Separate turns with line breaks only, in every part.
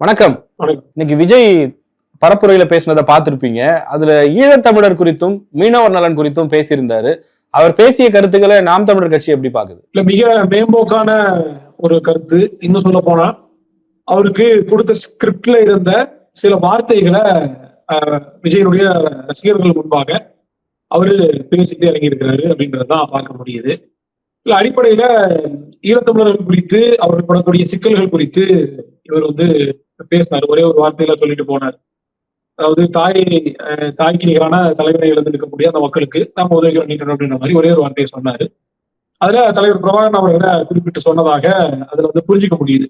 வணக்கம். இன்னைக்கு விஜய் பரப்புரையில பேசினதை பார்த்திருப்பீங்க. அதுல ஈழத்தமிழர் குறித்தும் மீனவர் நலன் குறித்தும் பேசியிருந்தாரு. அவர் பேசிய கருத்துக்களை நாம் தமிழர் கட்சி எப்படி பாக்குது
இல்ல மிக மேம்போக்கான ஒரு கருத்து. இன்னும் சொல்ல போனா அவருக்கு கொடுத்த ஸ்கிரிப்ட்ல இருந்த சில வார்த்தைகளை விஜயனுடைய ரசிகர்கள் முன்பாக அவரு பேசிட்டு இறங்கி இருக்கிறாரு அப்படின்றதான் பார்க்க முடியுது. இல்ல அடிப்படையில ஈழத்தமிழர்கள் குறித்து அவர்கள் படக்கூடிய சிக்கல்கள் குறித்து இவர் வந்து பேசினார். ஒரே ஒரு வார்த்தையில சொல்லிட்டு போனார். அதாவது தாய் தாய்க்கு நிகரான தலைவரை முடியாத அந்த மக்களுக்கு நாம் உதவி பண்ணிக்கணும் அப்படின்ற மாதிரி ஒரே ஒரு வார்த்தையை சொன்னாரு. அதுல தலைவர் பிரபாகரன் அவர்களை குறிப்பிட்டு சொன்னதாக அதுல வந்து புரிஞ்சுக்க முடியுது.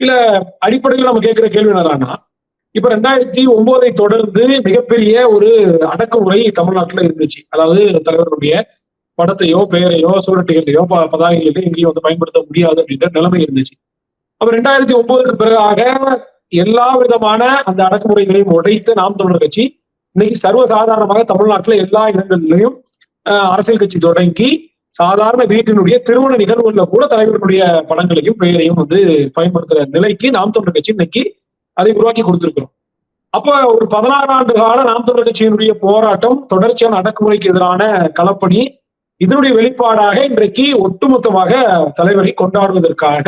இல்ல அடிப்படையில் நம்ம கேட்கிற கேள்வி என்னன்னா இப்ப ரெண்டாயிரத்தி ஒன்பதை தொடர்ந்து மிகப்பெரிய ஒரு அடக்குமுறை தமிழ்நாட்டுல இருந்துச்சு. அதாவது தலைவருடைய படத்தையோ பெயரையோ சுவரட்டுகளையோ ப பதாகைகளையோ எங்கேயும் வந்து பயன்படுத்த முடியாது அப்படின்ற நிலைமை இருந்துச்சு. அப்ப ரெண்டாயிரத்தி ஒன்பதுக்கு பிறகாக எல்லா விதமான அந்த அடக்குமுறைகளையும் உடைத்து நாம் தமிழர் கட்சி இன்னைக்கு சர்வசாதாரணமாக தமிழ்நாட்டில் எல்லா இடங்களிலையும் அரசியல் கட்சி தொடங்கி சாதாரண வீட்டினுடைய திருமண நிகழ்வுகள்ல கூட தலைவர்களுடைய படங்களையும் பெயரையும் வந்து பயன்படுத்துற நிலைக்கு நாம் தமிழர் கட்சி இன்னைக்கு அதை உருவாக்கி கொடுத்திருக்கிறோம். அப்ப ஒரு பதினாறு ஆண்டு கால நாம் தமிழர் கட்சியினுடைய போராட்டம் தொடர்ச்சியான அடக்குமுறைக்கு எதிரான களப்பணி இதனுடைய வெளிப்பாடாக இன்றைக்கு ஒட்டுமொத்தமாக தலைவரை கொண்டாடுவதற்காக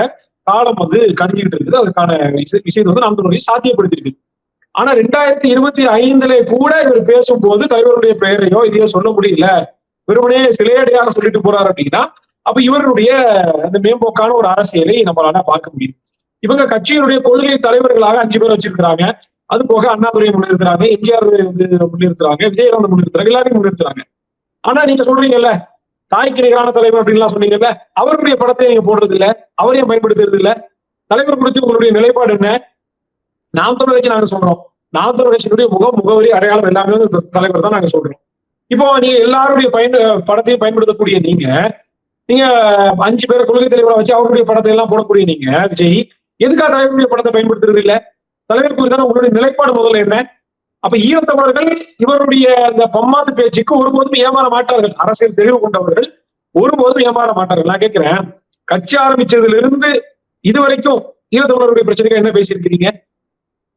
காலம் வந்து கணிஞ்சுக்கிட்டு இருக்குது. அதுக்கான விஷயத்தை வந்து நாம் தமிழர் சாத்தியப்படுத்தியிருக்கு. ஆனா ரெண்டாயிரத்தி இருபத்தி ஐந்துல கூட இவர் பேசும்போது தலைவருடைய பெயரையோ இதையோ சொல்ல முடியல. வெறுமனே சிலையடையாக சொல்லிட்டு போறாரு அப்படின்னா அப்ப இவருடைய அந்த மேம்போக்கான ஒரு அரசியலை நம்மளால பார்க்க முடியும். இவங்க கட்சியினுடைய கொள்கை தலைவர்களாக அஞ்சு பேர் வச்சிருக்கிறாங்க. அது போக அண்ணாதுரையை முன்னிறுத்துறாங்க எம்ஜிஆர் வந்து முன்னிறுத்துறாங்க விஜயகாந்த் முன்னிறுத்துறாங்க எல்லாரையும் முன்னிறுத்துறாங்க. ஆனா நீங்க சொல்றீங்கல்ல தாய்க்கு நிகரான தலைவர் அப்படின்லாம் சொன்னீங்கல்ல அவருடைய படத்தை நீங்க போடுறது இல்ல அவரையும் பயன்படுத்துறது இல்ல தலைவர் குறித்து உங்களுடைய நிலைப்பாடு என்ன? நாம் தமிழ் கட்சி நாங்க சொல்றோம். நாம் தமிழ் கட்சியினுடைய முகம் முகவரி அடையாளம் எல்லாமே வந்து தலைவர் தான் நாங்க சொல்றோம். இப்போ நீங்க எல்லாருடைய பயன் படத்தையும் பயன்படுத்தக்கூடிய நீங்க நீங்க அஞ்சு பேரை கொள்கை தலைவரை வச்சு அவருடைய படத்தை எல்லாம் போடக்கூடிய நீங்க விஜய் எதுக்காக தலைவருடைய படத்தை பயன்படுத்துறது இல்ல தலைவர் குறித்தான உங்களுடைய நிலைப்பாடு முதல்ல என்ன? அப்ப ஈழத்தமிழர்கள் இவருடைய அந்த பம்மாத்து பேச்சுக்கு ஒருபோதும் ஏமாற மாட்டார்கள். அரசியல் தெளிவு கொண்டவர்கள் ஒருபோதும் ஏமாற மாட்டார்கள். நான் கேட்கிறேன் கட்சி ஆரம்பிச்சதுல இருந்து இதுவரைக்கும் ஈழத்தமிழருடைய பிரச்சனைகள் என்ன பேசியிருக்கிறீங்க?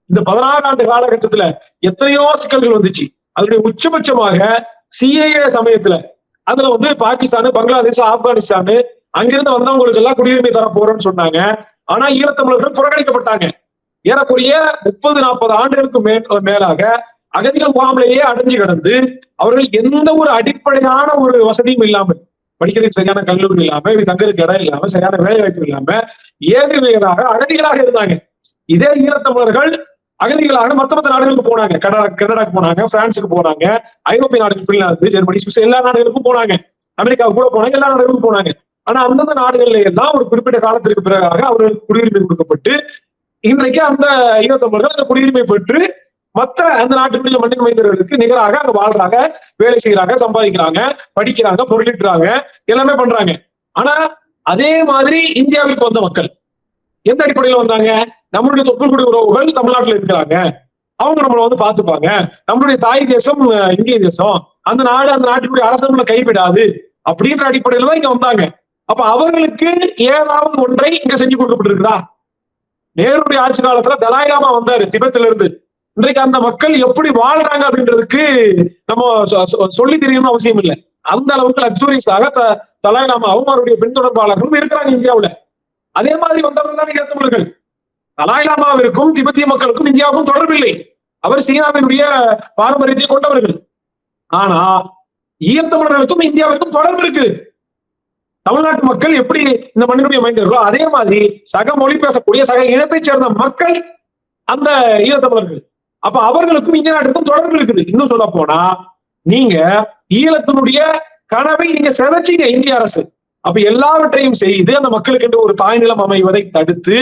இந்த பதினாறு ஆண்டு காலகட்டத்துல எத்தனையோ சிக்கல்கள் வந்துச்சு. அதனுடைய உச்சபட்சமாக சிஏஏ சமயத்துல அதுல வந்து பாகிஸ்தான் பங்களாதேஷ் ஆப்கானிஸ்தான் அங்கிருந்து வந்தவங்களுக்கு எல்லாம் குடியுரிமை தர போறோம்னு சொன்னாங்க. ஆனா ஈழத்தமிழர்கள் புறக்கணிக்கப்பட்டாங்க. ஏறக்குறைய முப்பது நாற்பது ஆண்டுகளுக்கு மேலாக அகதிகள் முகாமிலேயே அடைஞ்சு கிடந்து அவர்கள் எந்த ஒரு அடிப்படையான ஒரு வசதியும் இல்லாமல் படிக்கிறதுக்கு சரியான கல்லூரி இல்லாம தங்களுக்கு இடம் இல்லாம சரியான வேலை வாய்ப்பு இல்லாம ஏதுவையராக அகதிகளாக இருந்தாங்க. இதே ஈழத்தமிழர்கள் அகதிகளாக மத்த மத்த நாடுகளுக்கு போனாங்க. கனடா கனடாக்கு போனாங்க பிரான்ஸுக்கு போனாங்க ஐரோப்பிய நாடுகள் பின்லாந்து ஜெர்மனி சுவிஸ் எல்லா நாடுகளுக்கும் போனாங்க. அமெரிக்காவுக்கு கூட போனாங்க எல்லா நாடுகளுக்கும் போனாங்க. ஆனா அந்தந்த நாடுகள்ல எல்லாம் ஒரு குறிப்பிட்ட காலத்திற்கு பிறகாக அவர்களுக்கு குடியுரிமை கொடுக்கப்பட்டு இன்றைக்கு அந்த ஈழத்தமிழர்கள் அந்த குடியுரிமை பெற்று மற்ற அந்த நாட்டுக்குள்ள மண்ணின் மைந்தர்களுக்கு நிகராக அங்க வாழ்றாங்க வேலை செய்யறாங்க சம்பாதிக்கிறாங்க படிக்கிறாங்க பொருளிட்டுறாங்க எல்லாமே பண்றாங்க. ஆனா அதே மாதிரி இந்தியாவிற்கு வந்த மக்கள் எந்த அடிப்படையில வந்தாங்க? நம்மளுடைய தொப்புள்குடி உறவுகள் தமிழ்நாட்டுல இருக்கிறாங்க. அவங்க நம்மளை வந்து பார்த்துப்பாங்க. நம்மளுடைய தாய் தேசம் இந்திய தேசம் அந்த நாடு அந்த நாட்டினுடைய அரசு நம்மளை கைவிடாது அப்படின்ற அடிப்படையில தான் இங்க வந்தாங்க. அப்ப அவர்களுக்கு ஏதாவது ஒன்றை இங்க செஞ்சு கொடுக்கப்பட்டிருக்குதா? நேருடைய ஆட்சி காலத்துல தலாய் வந்தாரு திபெத்துல இருந்து இன்றைக்கு அந்த மக்கள் எப்படி வாழ்றாங்க அப்படின்றதுக்கு நம்ம சொ- சொ- சொல்லி தெரியணும்னு அவசியம் இல்லை. அந்த அளவுக்கு லக்ஸூரியஸாக த- தலாய் லாமாவும் பெண் பின்தொடர்பாளர்களும் இருக்கிறாங்க இந்தியாவுல. அதே மாதிரி வந்தவர்கள் தான் ஈழத்தமிழர்கள் தலாய்லாமாவிற்கும் திபெத்திய மக்களுக்கும் இந்தியாவுக்கும் தொடர்பில்லை. அவர் சீனாவினுடைய பாரம்பரியத்தை கொண்டவர்கள். ஆனா ஈழத்தமிழர்களுக்கும் இந்தியாவிற்கும் தொடர்பு இருக்கு. தமிழ்நாட்டு மக்கள் எப்படி இந்த மண்ணினுடைய மைந்தர்களோ அதே மாதிரி சக மொழி பேசக்கூடிய சக இனத்தை சேர்ந்த மக்கள் அந்த ஈழத்தமிழர்கள் அப்ப அவர்களுக்கும் இந்திய நாட்டுக்கும் தொடர்பு இருக்குது. இன்னும் சொல்ல போனா நீங்க ஈழத்தினுடைய கனவை நீங்க சிதைச்சீங்க இந்திய அரசு. அப்ப எல்லாவற்றையும் செய்து அந்த மக்களுக்கு என்று ஒரு தாய்நிலம் அமைவதை தடுத்து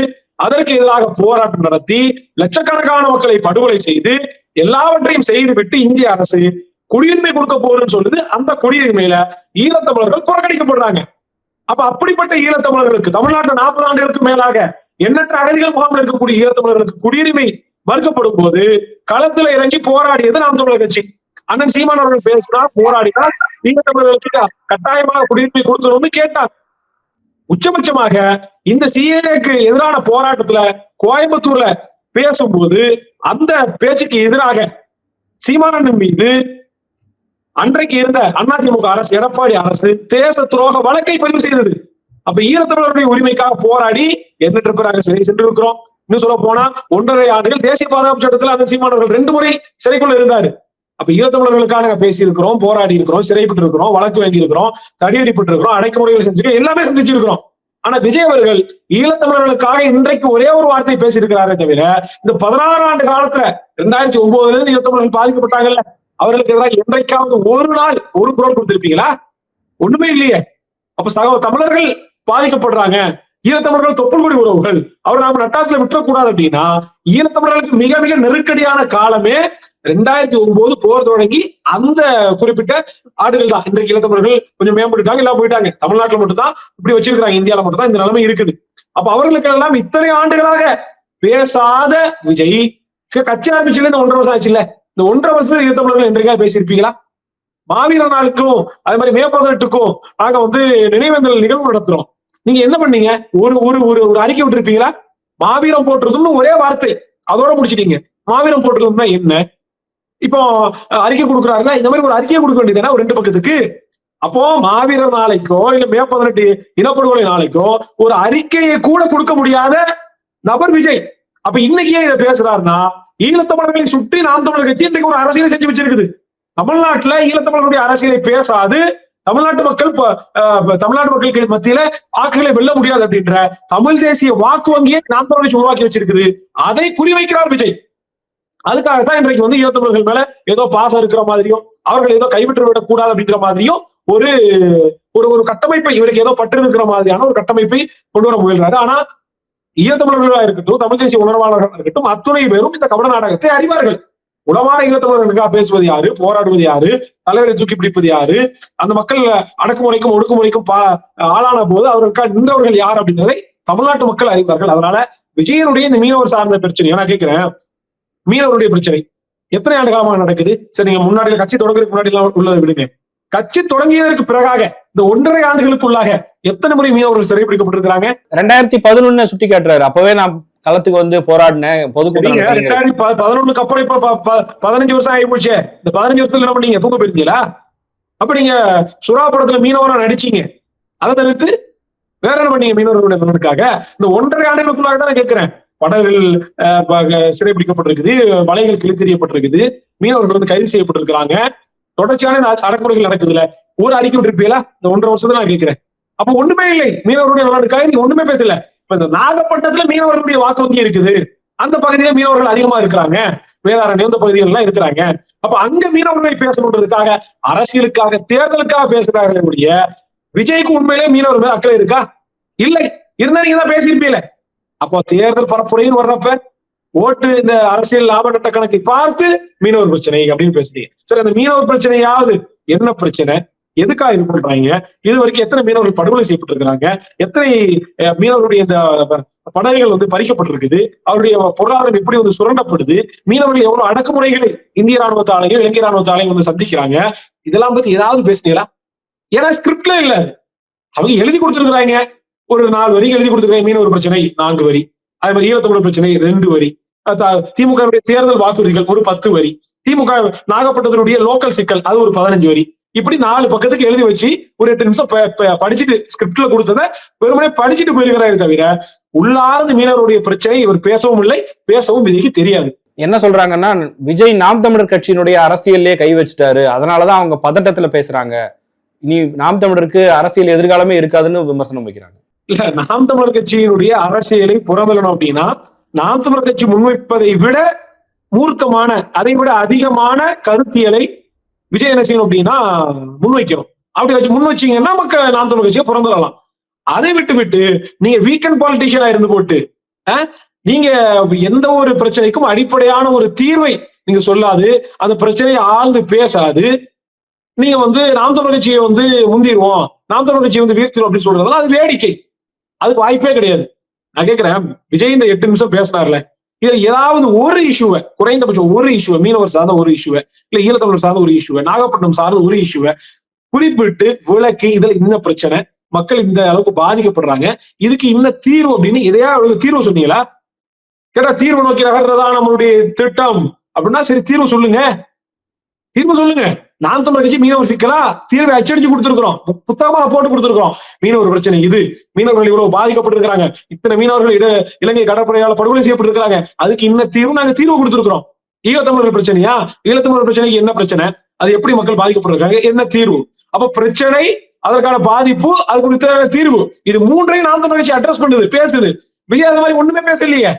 அதற்கு எதிராக போராட்டம் நடத்தி லட்சக்கணக்கான மக்களை படுகொலை செய்து எல்லாவற்றையும் செய்து விட்டு இந்திய அரசு குடியுரிமை கொடுக்க போறேன்னு சொல்லுது. அந்த குடியுரிமையில ஈழத்தமிழர்கள் புறக்கணிக்கப்படுறாங்க. அப்ப அப்படிப்பட்ட ஈழத்தமிழர்களுக்கு தமிழ்நாட்டில் நாற்பது ஆண்டுகளுக்கு மேலாக எண்ணற்ற அகதிகள் முகாமில் இருக்கக்கூடிய ஈழத்தமிழர்களுக்கு குடியுரிமை மறுக்கப்படும் போது களத்துல இறங்கி போராடியது நாம் தமிழர் கட்சி. அண்ணன் சீமான் அவர்கள் பேசினார் போராடினார். ஈழத்தமிழர்களுக்கு கட்டாயமாக குடியுரிமை கொடுக்கணும்னு கேட்டார். உச்சபட்சமாக இந்த சிஏக்கு எதிரான போராட்டத்துல கோயம்புத்தூர்ல பேசும்போது அந்த பேச்சுக்கு எதிராக சீமானந்தன் மீது அன்றைக்கு இருந்த அதிமுக அரசு எடப்பாடி அரசு தேச துரோக வழக்கை பதிவு செய்தது. அப்ப ஈழத்தமிழருடைய உரிமைக்காக போராடி எண்ணற்ற இருக்கிறாங்க சிறை சென்று இருக்கிறோம் இன்னும் சொல்ல போனா ஒன்றரை ஆண்டுகள் தேசிய பாதுகாப்பு சட்டத்தில் அந்த சீமானவர்கள் ரெண்டு முறை சிறைக்குள்ள இருந்தாரு. அப்ப ஈழத்தமிழர்களுக்காக நாங்க பேசி இருக்கிறோம் போராடி இருக்கிறோம் சிறைப்பட்டு இருக்கிறோம் வழக்கு வாங்கி இருக்கிறோம் தடியடிப்பட்டு இருக்கிறோம் அடைக்குமுறைகள் செஞ்சிருக்கோம் எல்லாமே செஞ்சிருக்கிறோம் ஆனா விஜய் அவர்கள் ஈழத்தமிழர்களுக்காக இன்றைக்கு ஒரே ஒரு வார்த்தை பேசியிருக்கிறாரே தவிர இந்த பதினாறு ஆண்டு காலத்துல ரெண்டாயிரத்தி ஒன்பதுல இருந்து ஈழத்தமிழர்கள் பாதிக்கப்பட்டாங்கல்ல. அவர்களுக்கு எதிராக என்றைக்காவது ஒரு நாள் ஒரு குரல் கொடுத்திருப்பீங்களா? ஒண்ணுமே இல்லையே. அப்ப சக தமிழர்கள் பாதிக்கப்படுறாங்க. ஈழத்தமிழர்கள் தொப்புள்குடி உறவுகள். அவர் நாம நட்டாசில விட்டுறக்கூடாது அப்படின்னா ஈழத்தமிழர்களுக்கு மிக மிக நெருக்கடியான காலமே ரெண்டாயிரத்தி ஒன்பது போர் தொடங்கி அந்த குறிப்பிட்ட ஆடுகள் தான். இன்றைக்கு ஈழத்தமிழர்கள் கொஞ்சம் மேம்பட்டுட்டாங்க எல்லாம் போயிட்டாங்க. தமிழ்நாட்டுல மட்டும்தான் இப்படி வச்சிருக்காங்க இந்தியாவில மட்டும் தான் இந்த நிலைமை இருக்குது. அப்ப அவர்களுக்கு எல்லாம் இத்தனை ஆண்டுகளாக பேசாத விஜய். கட்சி ஆரம்பிச்சுல இந்த ஒன்றரை வருஷம் ஆச்சு இல்ல இந்த ஒன்றரை வருஷத்துல ஈழத்தமிழர்கள் என்றைக்கா பேசியிருப்பீங்களா? மாவீரர் நாளுக்கும் அதே மாதிரி மே பதினெட்டுக்கும் நாங்க வந்து நினைவேந்தல் நிகழ்வு நடத்துறோம். நீங்க என்ன பண்ணீங்க? ஒரு ஒரு ஒரு ஒரு அறிக்கை விட்டுருப்பீங்களா? மாவீரம் போட்டுறதுன்னு ஒரே வார்த்தை. அதோட முடிச்சிட்டீங்க. மாவீரம் போட்டுறதும்னா என்ன? இப்போ அறிக்கை கொடுக்குறாருன்னா இந்த மாதிரி ஒரு அறிக்கை கொடுக்க வேண்டியதுனா ஒரு ரெண்டு பக்கத்துக்கு. அப்போ மாவீரர் நாளைக்கோ இல்ல மே பதினெட்டு இனப்படுகொலை நாளைக்கோ ஒரு அறிக்கையை கூட கொடுக்க முடியாத நபர் விஜய். அப்ப இன்னைக்கு ஏன் இதை பேசுறாருன்னா ஈழத்தமிழர்களை சுற்றி நாம் தமிழர் கட்சி இன்றைக்கு ஒரு அரசியலை செஞ்சு வச்சிருக்குது. தமிழ்நாட்டுல ஈழத்தமிழர்களுடைய அரசியலை பேசாது தமிழ்நாட்டு மக்கள் தமிழ்நாட்டு மக்களுக்கு மத்தியில வாக்குகளை வெல்ல முடியாது அப்படின்ற தமிழ் தேசிய வாக்கு வங்கியை நாம் தமிழ் கட்சி உருவாக்கி வச்சிருக்குது. அதை குறிவைக்கிறார் விஜய். அதுக்காகத்தான் இன்றைக்கு வந்து ஈழத்தமிழர்கள் மேல ஏதோ பாசம் இருக்கிற மாதிரியும் அவர்கள் ஏதோ கைவிட்டு விடக் கூடாது அப்படிங்கிற மாதிரியும் ஒரு ஒரு ஒரு கட்டமைப்பை இவருக்கு ஏதோ பற்று இருக்கிற மாதிரியான ஒரு கட்டமைப்பை கொண்டு வர முயல்றாரு. ஆனா ஈழத்தமிழர்களாக இருக்கட்டும் தமிழ் தேசிய உணர்வாளர்களாக இருக்கட்டும் அத்துணை பேரும் இந்த கபட நாடகத்தை அறிவார்கள். உளமாற ஈழத்தமிழர்களுக்காக பேசுவது யாரு? போராடுவது யாரு? தலைவரை தூக்கி பிடிப்பது யாரு? அந்த மக்கள் அடக்குமுறைக்கும் ஒடுக்குமுறைக்கும் பா ஆளான போது அவர்களுக்காக நின்றவர்கள் யார் அப்படின்றதை தமிழ்நாட்டு மக்கள் அறிவார்கள். அதனால விஜயனுடைய இந்த மீனவர் சார்ந்த பிரச்சனை நான் கேட்கிறேன். மீனவருடைய பிரச்சனை எத்தனை ஆண்டு காலமாக நடக்குது? சரி நீங்க முன்னாடி கட்சி தொடங்குறதுக்கு முன்னாடி எல்லாம் உள்ளதை விடுங்க. கட்சி தொடங்கியதற்கு பிறகாக இந்த ஒன்றரை ஆண்டுகளுக்குள்ளாக எத்தனை முறை மீனவர்கள் சிறைப்பிடிக்கப்பட்டிருக்கிறாங்க
ரெண்டாயிரத்தி பதினொன்னு சுட்டி காட்டுறாரு. அப்பவே நான் களத்துக்கு வந்து போராடினேன். பொதுக்கூட்டம் நடத்தினீங்க.
ரெண்டாயிரத்தி ப- பதினொண்ணுக்கு அப்புறம் இப்ப பதினஞ்சு வருஷம் ஆகி போச்சே இந்த பதினஞ்சு வருஷத்துல என்ன பண்ணீங்க தூங்க போயிருந்தீங்களா அப்ப நீங்க சுறா படத்துல மீனவரா நடிச்சீங்க. அதை தவிர்த்து வேற என்ன பண்ணீங்க மீனவர்களுடைய நலனுக்காக? இந்த ஒன்றரை ஆண்டுகளுக்குள்ளாக தான் நான் கேட்கிறேன். படகுகள் சிறைப்பிடிக்கப்பட்டிருக்குது வலைகள் கிழித்தெறியப்பட்டிருக்குது. மீனவர்கள் வந்து கைது செய்யப்பட்டிருக்கிறாங்க. தொடர்ச்சியான அடக்குமுறைகள் நடக்குதுல ஒரு அறிக்கை விட்டுருப்பீங்களா? இந்த ஒன்றரை வருஷத்துல நான் கேட்கிறேன். அப்ப ஒண்ணுமே இல்லை. மீனவர்களுடைய நலனுக்காக நீங்க ஒண்ணுமே பேசல. இப்ப இந்த நாகப்பட்டினத்துல மீனவர்களுடைய வாக்கு வங்கி இருக்குது. அந்த பகுதியில மீனவர்கள் அதிகமா இருக்கிறாங்க. வேதாரண்யம் இந்த பகுதிகள் எல்லாம் இருக்கிறாங்க. அப்ப அங்க மீனவர்களை பேசணுன்றதுக்காக அரசியலுக்காக தேர்தலுக்காக பேசுறாங்களே ஒழிய விஜய்க்கு உண்மையிலே மீனவர் மேல அக்கறை இருக்கா? இல்லை. இருந்தா நீங்க தான் பேசியிருப்பீங்களே. அப்போ தேர்தல் பரப்புரைன்னு வர்றப்ப ஓட்டு இந்த அரசியல் லாப நட்ட கணக்கை பார்த்து மீனவர் பிரச்சனை அப்படின்னு பேசுறீங்க. சரி அந்த மீனவர் பிரச்சனையாவது என்ன பிரச்சனை? எதுக்காக இது பண்றாங்க? இது வரைக்கும் எத்தனை மீனவர்கள் படுகொலை செய்யப்பட்டிருக்கிறாங்க? எத்தனை மீனவர்களுடைய இந்த படகுகள் வந்து பறிக்கப்பட்டிருக்குது? அவருடைய பொருளாதாரம் எப்படி வந்து சுரண்டப்படுது? மீனவர்கள் எவ்வளவு அடக்குமுறைகளை இந்திய ராணுவத்தாலையும் இலங்கை ராணுவத்தாலையும் வந்து சந்திக்கிறாங்க? இதெல்லாம் பத்தி ஏதாவது பேசுனீங்களா? ஏன்னா ஸ்கிரிப்ட்ல இல்ல. அவங்க எழுதி கொடுத்துருக்குறாங்க. ஒரு நாலு வரி எழுதி கொடுத்துருக்காங்க மீனவர் பிரச்சனை நான்கு வரி. அதே மாதிரி ஈழத்தமிழ் பிரச்சனை ரெண்டு வரி. திமுக தேர்தல் வாக்குறுதிகள் ஒரு பத்து வரி. திமுக நாகப்பட்டினத்தினுடைய லோக்கல் சிக்கல் அது ஒரு பதினஞ்சு வரி. இப்படி நாலு பக்கத்துக்கு எழுதி வச்சு ஒரு எட்டு நிமிஷம் படிச்சுட்டு ஸ்கிரிப்ட்ல கொடுத்ததை வெறுமனே படிச்சுட்டு போயிருக்கிறாரு தவிர உள்ளார்ந்த மீனவருடைய பிரச்சனை இவர் பேசவும் இல்லை பேசவும் விஜய்க்கு தெரியாது.
என்ன சொல்றாங்கன்னா விஜய் நாம் தமிழர் கட்சியினுடைய அரசியல்லே கை வச்சுட்டாரு. அதனாலதான் அவங்க பதட்டத்துல பேசுறாங்க. இனி நாம் தமிழருக்கு அரசியல் எதிர்காலமே இருக்காதுன்னு விமர்சனம் வைக்கிறாங்க.
இல்ல நாம் தமிழர் கட்சியினுடைய அரசியலை புறம்பெறணும் அப்படின்னா நாம் தமிழர் கட்சி முன்வைப்பதை விட மூர்க்கமான அதை விட அதிகமான கருத்தியலை விஜய் என்ன செய்யணும் அப்படின்னா முன்வைக்கணும். அப்படி வச்சு முன் வச்சீங்கன்னா மக்கள் நாம் தமிழர் கட்சியை புறந்தரலாம் அதை விட்டு விட்டு நீங்க வீக்கெண்ட் பாலிட்டிஷியனா இருந்து போட்டு நீங்க எந்த ஒரு பிரச்சனைக்கும் அடிப்படையான ஒரு தீர்வை நீங்க சொல்லாது அந்த பிரச்சனையை ஆழ்ந்து பேசாது. நீங்க வந்து நாம் தமிழர் கட்சியை வந்து முந்திடுவோம் நாம் தமிழர் கட்சியை வந்து வீழ்த்திடும் அப்படின்னு சொல்றதெல்லாம் அது வேடிக்கை. அதுக்கு வாய்ப்பே கிடையாது. நான் கேட்கிறேன் விஜய் இந்த எட்டு நிமிஷம் பேசினார்ல இதுல ஏதாவது ஒரு இஷ்யூவை குறைந்தபட்சம் ஒரு இஷ்யூவை மீனவர் சார்ந்த ஒரு இஷ்யூவை இல்ல ஈழத்தமிழர் சார்ந்த ஒரு இஷ்யூவை நாகப்பட்டினம் சார்ந்த ஒரு இஷ்யூவை குறிப்பிட்டு விளக்கி இதுல இந்த பிரச்சனை மக்கள் இந்த அளவுக்கு பாதிக்கப்படுறாங்க இதுக்கு என்ன தீர்வு அப்படின்னு எதையா தீர்வு சொன்னீங்களா? கேட்டா தீர்வு நோக்கி நகர்றதா நம்மளுடைய திட்டம் அப்படின்னா சரி தீர்வு சொல்லுங்க தீர்வு சொல்லுங்க. நான் சொல்ற கட்சி மீனவர் சிக்கலா? தீர்வை அச்சடிச்சு கொடுத்துருக்கிறோம். புத்தகமா போட்டு கொடுத்திருக்கிறோம். மீனவர் பிரச்சனை இது. மீனவர்கள் இவ்வளவு பாதிக்கப்பட்டிருக்கிறாங்க. இத்தனை மீனவர்கள் இட இலங்கை கடற்படையால் படுகொலை செய்யப்பட்டிருக்கிறாங்க. அதுக்கு இன்ன தீர்வு நாங்க தீர்வு கொடுத்துருக்கிறோம். ஈழத்தமிழர்கள் பிரச்சனையா? ஈழத்தமிழர் பிரச்சனைக்கு என்ன பிரச்சனை? அது எப்படி மக்கள் பாதிக்கப்பட்டிருக்காங்க? என்ன தீர்வு? அப்ப பிரச்சனை அதற்கான பாதிப்பு அது குறித்த தீர்வு? இது மூன்றையும் நாம் தமிழர் கட்சி அட்ரஸ் பண்ணுது பேசுது. விஜய் மாதிரி ஒண்ணுமே பேசலையே.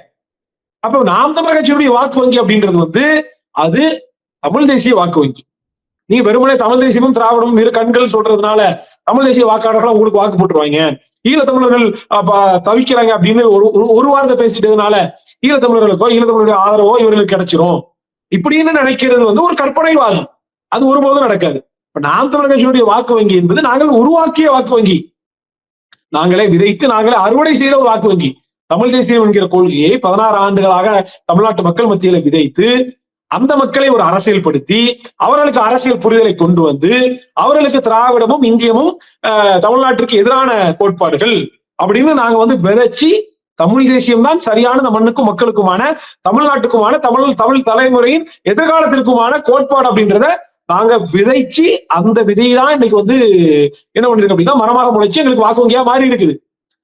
அப்ப நாம் தமிழர் கட்சியுடைய வாக்கு வங்கி அப்படின்றது வந்து அது தமிழ் தேசிய வாக்கு வங்கி. நீங்க வெறுமனே தமிழ் தேசியமும் திராவிடமும் இரு கண்கள் சொல்றதுனால தமிழ் தேசிய வாக்காளர்கள் உங்களுக்கு வாக்கு போட்டுருவாங்க. ஈழத்தமிழர்கள் தமிழர்கள் தவிக்கிறாங்க அப்படின்னு ஒரு ஒரு- ஒரு வாரத்தை பேசிட்டதுனால ஈழத்தமிழர்களுக்கோ ஈழத்தமிழருடைய ஆதரவோ இவர்களுக்கு கிடைச்சிரும். இப்படின்னு நினைக்கிறது வந்து ஒரு கற்பனைவாதம். அது ஒருபோதும் நடக்காது. இப்ப நாம் தமிழர் கட்சியினுடைய வாக்கு வங்கி என்பது நாங்கள் உருவாக்கிய வாக்கு வங்கி. நாங்களே விதைத்து நாங்களே அறுவடை செய்த ஒரு வாக்கு வங்கி. தமிழ் தேசியம் என்கிற கொள்கையை பதினாறு ஆண்டுகளாக தமிழ்நாட்டு மக்கள் மத்தியில விதைத்து அந்த மக்களை ஒரு அரசியல்படுத்தி அவர்களுக்கு அரசியல் புரிதலை கொண்டு வந்து அவர்களுக்கு திராவிடமும் இந்தியமும் தமிழ்நாட்டிற்கு எதிரான கோட்பாடுகள் அப்படின்னு நாங்க வந்து விதைச்சி தமிழ் தேசியம் தான் சரியான இந்த மண்ணுக்கும் மக்களுக்குமான தமிழ்நாட்டுக்குமான தமிழ் தமிழ் தலைமுறையின் எதிர்காலத்திற்குமான கோட்பாடு அப்படின்றத நாங்க விதைச்சு அந்த விதையை தான் இன்னைக்கு வந்து என்ன பண்ணிருக்கு அப்படின்னா மரமாக முளைச்சு எங்களுக்கு வாக்கு வங்கியா மாறி இருக்குது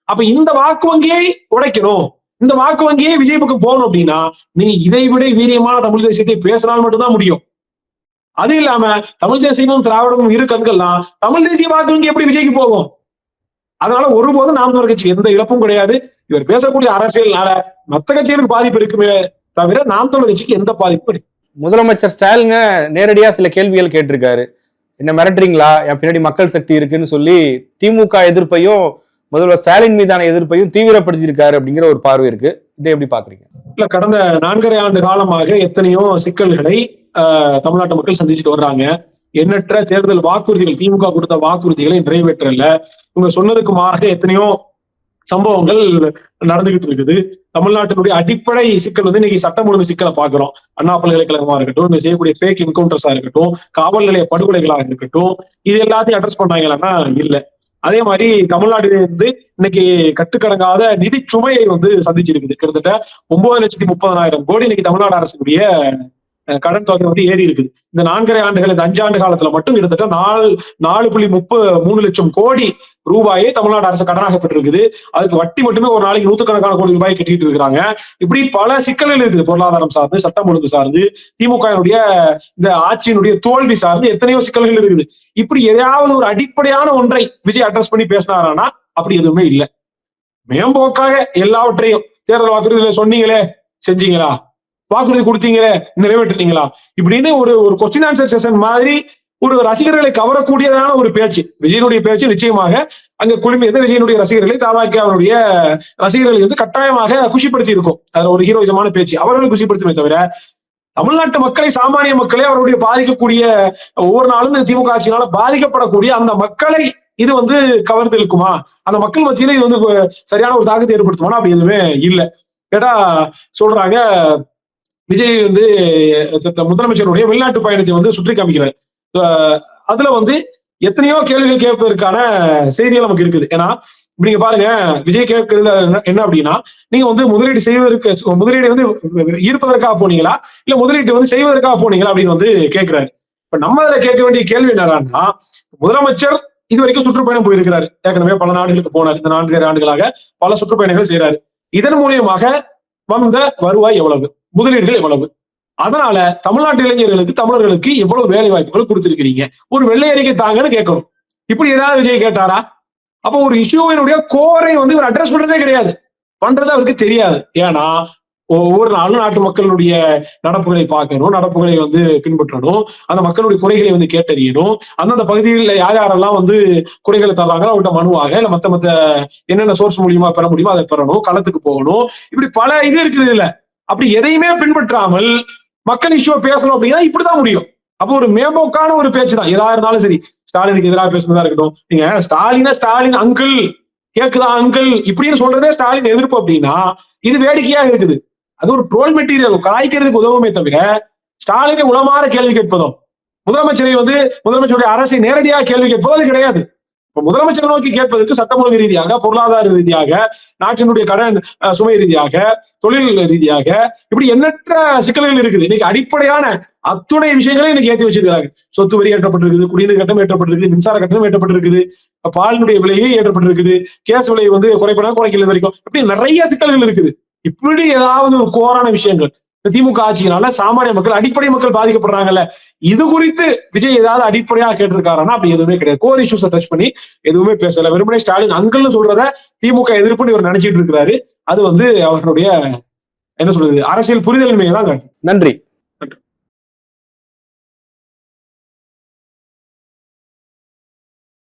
அப்ப இந்த வாக்கு வங்கியை உடைக்கணும். இந்த வாக்கு வங்கியே விஜய் பக்கம் போகணும் அப்படின்னா நீங்க இதை விட வீரியமான தமிழ் தேசியத்தை பேசினால் மட்டும்தான் முடியும். அது இல்லாம தமிழ் தேசியமும் திராவிடமும் இரு கண்கள்லாம் தமிழ் தேசிய வாக்கு வங்கி எப்படி விஜய்க்கு போகும்? அதனால ஒருபோதும் நாம் தமிழர் கட்சி எந்த இழப்பும் கிடையாது. இவர் பேசக்கூடிய அரசியல்னால மத்த கட்சிகளுக்கு பாதிப்பு இருக்குமே தவிர நாம் தமிழர் கட்சிக்கு எந்த பாதிப்பும்
முதலமைச்சர் ஸ்டாலின் நேரடியா சில கேள்விகள் கேட்டிருக்காரு. என்ன மிரட்டுறீங்களா? என் பின்னாடி மக்கள் சக்தி இருக்குன்னு சொல்லி திமுக எதிர்ப்பையும் முதல்வர் ஸ்டாலின் மீதான எதிர்ப்பையும் தீவிரப்படுத்தியிருக்காரு அப்படிங்கிற ஒரு பார்வை இருக்கு. இதை எப்படி பாக்குறீங்க
இல்ல கடந்த நான்கரை ஆண்டு காலமாக எத்தனையோ சிக்கல்களை ஆஹ், தமிழ்நாட்டு மக்கள் சந்திச்சுட்டு வர்றாங்க. எண்ணற்ற தேர்தல் வாக்குறுதிகள் திமுக கொடுத்த வாக்குறுதிகளை நிறைவேற்றல. இவங்க சொன்னதுக்கு மாறாக எத்தனையோ சம்பவங்கள் நடந்துகிட்டு இருக்குது. தமிழ்நாட்டினுடைய அடிப்படை சிக்கல் வந்து இன்னைக்கு சட்டம் ஒழுங்கு சிக்கலை பாக்குறோம் அண்ணா பல்கலைக்கழகமா இருக்கட்டும் இந்த செய்யக்கூடிய ஃபேக் என்கவுண்டர்ஸா இருக்கட்டும் காவல் நிலைய படுகொலைகளாக இருக்கட்டும் இது எல்லாத்தையும் அட்ரஸ் பண்ணாங்களான்னா இல்லை. அதே மாதிரி தமிழ்நாடு வந்து இன்னைக்கு கட்டுக்கடங்காத நிதி சுமையை வந்து சந்திச்சிருக்குது. கிட்டத்தட்ட ஒன்பது லட்சத்தி முப்பதனாயிரம் கோடி இன்னைக்கு தமிழ்நாடு அரசுடைய அஹ், கடன் தொகை வந்து ஏறி இருக்குது. இந்த நான்கரை ஆண்டுகள் இந்த அஞ்சாண்டு காலத்துல மட்டும் கிட்டத்தட்ட நாலு நாலு புள்ளி முப்பது மூணு லட்சம் கோடி ரூபாயை தமிழ்நாடு அரசு கடனாக பெற்றிருக்குது அதுக்கு வட்டி மட்டுமே ஒரு நாளைக்கு நூத்துக்கணக்கான கோடி ரூபாய் கட்டிட்டு இருக்காங்க இப்படி பல சிக்கல்கள் இருக்குது பொருளாதாரம் சார்ந்து சட்டம் ஒழுங்கு சார்ந்து திமுகவினுடைய இந்த ஆட்சியினுடைய தோல்வி சார்ந்து எத்தனையோ சிக்கல்கள் இருக்குது. இப்படி எதையாவது ஒரு அடிப்படையான ஒன்றை விஜய் அட்ரஸ் பண்ணி பேசினாரானா? அப்படி எதுவுமே இல்லை. மேம்போக்காக எல்லாவற்றையும் தேர்தல் வாக்குறுதியில சொன்னீங்களே செஞ்சீங்களா? வாக்குறுதி கொடுத்தீங்களே நிறைவேற்றினீங்களா? இப்படின்னு ஒரு ஒரு கொஸ்டின் ஆன்சர் செஷன் மாதிரி ஒரு ரசிகர்களை கவரக்கூடியதான ஒரு பேச்சு. விஜயனுடைய பேச்சு நிச்சயமாக அங்க குழுமியது விஜயனுடைய ரசிகர்களை தாவாக்கி அவருடைய ரசிகர்களை வந்து கட்டாயமாக குஷிப்படுத்தி இருக்கும் அதுல ஒரு ஹீரோயிசமான பேச்சு. அவர்களை குஷிப்படுத்துமே தவிர தமிழ்நாட்டு மக்களை சாமானிய மக்களை அவருடைய பாதிக்கக்கூடிய ஒவ்வொரு நாளும் இந்த திமுக ஆட்சியினால பாதிக்கப்படக்கூடிய அந்த மக்களை இது வந்து கவர்ந்து இழுக்குமா? அந்த மக்கள் மத்தியில இது வந்து சரியான ஒரு தாக்கத்தை ஏற்படுத்துமானா? அப்படி எதுவுமே இல்லை. கேட்டா சொல்றாங்க விஜய் வந்து முதலமைச்சருடைய வெளிநாட்டு பயணத்தை வந்து சுற்றி காமிக்கிறார். அதுல வந்து எத்தனையோ கேள்விகள் கேட்பதற்கான செய்திகள் நமக்கு இருக்குது. ஏன்னா இப்ப நீங்க பாருங்க விஜய் கேட்கறது என்ன- அப்படின்னா நீங்க வந்து முதலீடு செய்வதற்கு முதலீடு வந்து ஈர்ப்பதற்காக போனீங்களா? இல்ல முதலீட்டு வந்து செய்வதற்காக போனீங்களா அப்படின்னு வந்து கேட்கிறாரு. இப்ப நம்ம அதுல கேட்க வேண்டிய கேள்வி என்னன்னா முதலமைச்சர் இது வரைக்கும் சுற்றுப்பயணம் போயிருக்கிறாரு. ஏற்கனவே பல நாடுகளுக்கு போனார். இந்த நான்கு ஆண்டுகளாக பல சுற்றுப்பயணங்கள் செய்யறாரு இதன் மூலியமாக வந்த வருவாய் எவ்வளவு? முதலீடுகள் எவ்வளவு? அதனால தமிழ்நாட்டு இளைஞர்களுக்கு தமிழர்களுக்கு எவ்வளவு வேலை வாய்ப்புகள் கொடுத்திருக்கிறீங்க? ஒரு வெள்ளை அறிக்கை தாங்கன்னு கேட்கணும் இப்படி ஏதாவது விஜய் கேட்டாரா? அப்போ ஒரு இஷ்யூவினுடைய கோரை வந்து இவர் அட்ரஸ் பண்றதே கிடையாது. பண்றது அவருக்கு தெரியாது. ஏன்னா ஒவ்வொரு நாளும் நாட்டு மக்களுடைய நடப்புகளை பார்க்கணும் நடப்புகளை வந்து பின்பற்றணும் அந்த மக்களுடைய குறைகளை வந்து கேட்டறியணும். அந்தந்த பகுதிகளில் யார் யாரெல்லாம் வந்து குறைகளை தர்றாங்களோ அவங்கள்ட்ட மனுவாக இல்லை மற்ற மற்ற என்னென்ன சோர்ஸ் மூலியமா பெற முடியுமோ அதை பெறணும் களத்துக்கு போகணும். இப்படி பல இது இருக்குது இல்லை அப்படி எதையுமே பின்பற்றாமல் மக்கள் இஷ்யூவை பேசணும் அப்படின்னா இப்படிதான் முடியும். அப்போ ஒரு மேம்போக்கான ஒரு பேச்சு தான் எதா இருந்தாலும் சரி ஸ்டாலினுக்கு எதிராக பேசுனதா இருக்கட்டும். நீங்க ஸ்டாலினா ஸ்டாலின் அங்கிள் கேக்குதா அங்கிள் இப்படின்னு சொல்றதே ஸ்டாலின் எதிர்ப்பு அப்படின்னா இது வேடிக்கையா இருக்குது. அது ஒரு ட்ரோல் மெட்டீரியல் கலாய்க்கிறதுக்கு உதவுமே தவிர ஸ்டாலினை உளமாற கேள்வி கேட்பதும். முதலமைச்சரை வந்து முதலமைச்சருடைய அரசை நேரடியாக கேள்வி கேட்பது அது கிடையாது. முதலமைச்சரை நோக்கி கேட்பதற்கு சட்டம் ஒழுங்கு ரீதியாக பொருளாதார ரீதியாக நாட்டினுடைய கடன் சுமை ரீதியாக தொழில் ரீதியாக இப்படி எண்ணற்ற சிக்கல்கள் இருக்குது. இன்னைக்கு அடிப்படையான அத்துணை விஷயங்களை இன்னைக்கு ஏற்றி வச்சிருக்காங்க சொத்து வரி ஏற்றப்பட்டிருக்குது குடிநீர் கட்டணம் ஏற்றப்பட்டிருக்குது மின்சார கட்டணம் ஏற்றப்பட்டிருக்குது பாலினுடைய விலையே ஏற்றப்பட்டிருக்குது கேஸ் விலை வந்து குறைப்பட குறைக்கல வரைக்கும் இப்படி நிறைய சிக்கல்கள் இருக்குது. இப்படி ஏதாவது ஒரு கோரான விஷயங்கள். திமுக ஆட்சியினால சாமானிய மக்கள் அடிப்படை மக்கள் பாதிக்கப்படுறாங்கல்ல. இது குறித்து விஜய் ஏதாவது அடிப்படையா கேட்டிருக்காருன்னா அப்படி எதுவுமே கிடையாது. கோர் இஷ்யூஸ் டச் பண்ணி எதுவுமே பேசல. வெறுமனே ஸ்டாலின் அங்கல்னு சொல்றத திமுக எதிர்ப்புன்னு இவர் நினைச்சிட்டு இருக்கிறாரு. அது வந்து அவருடைய என்ன சொல்றது அரசியல் புரிதலின்மையை தான் காட்டுது.
நன்றி.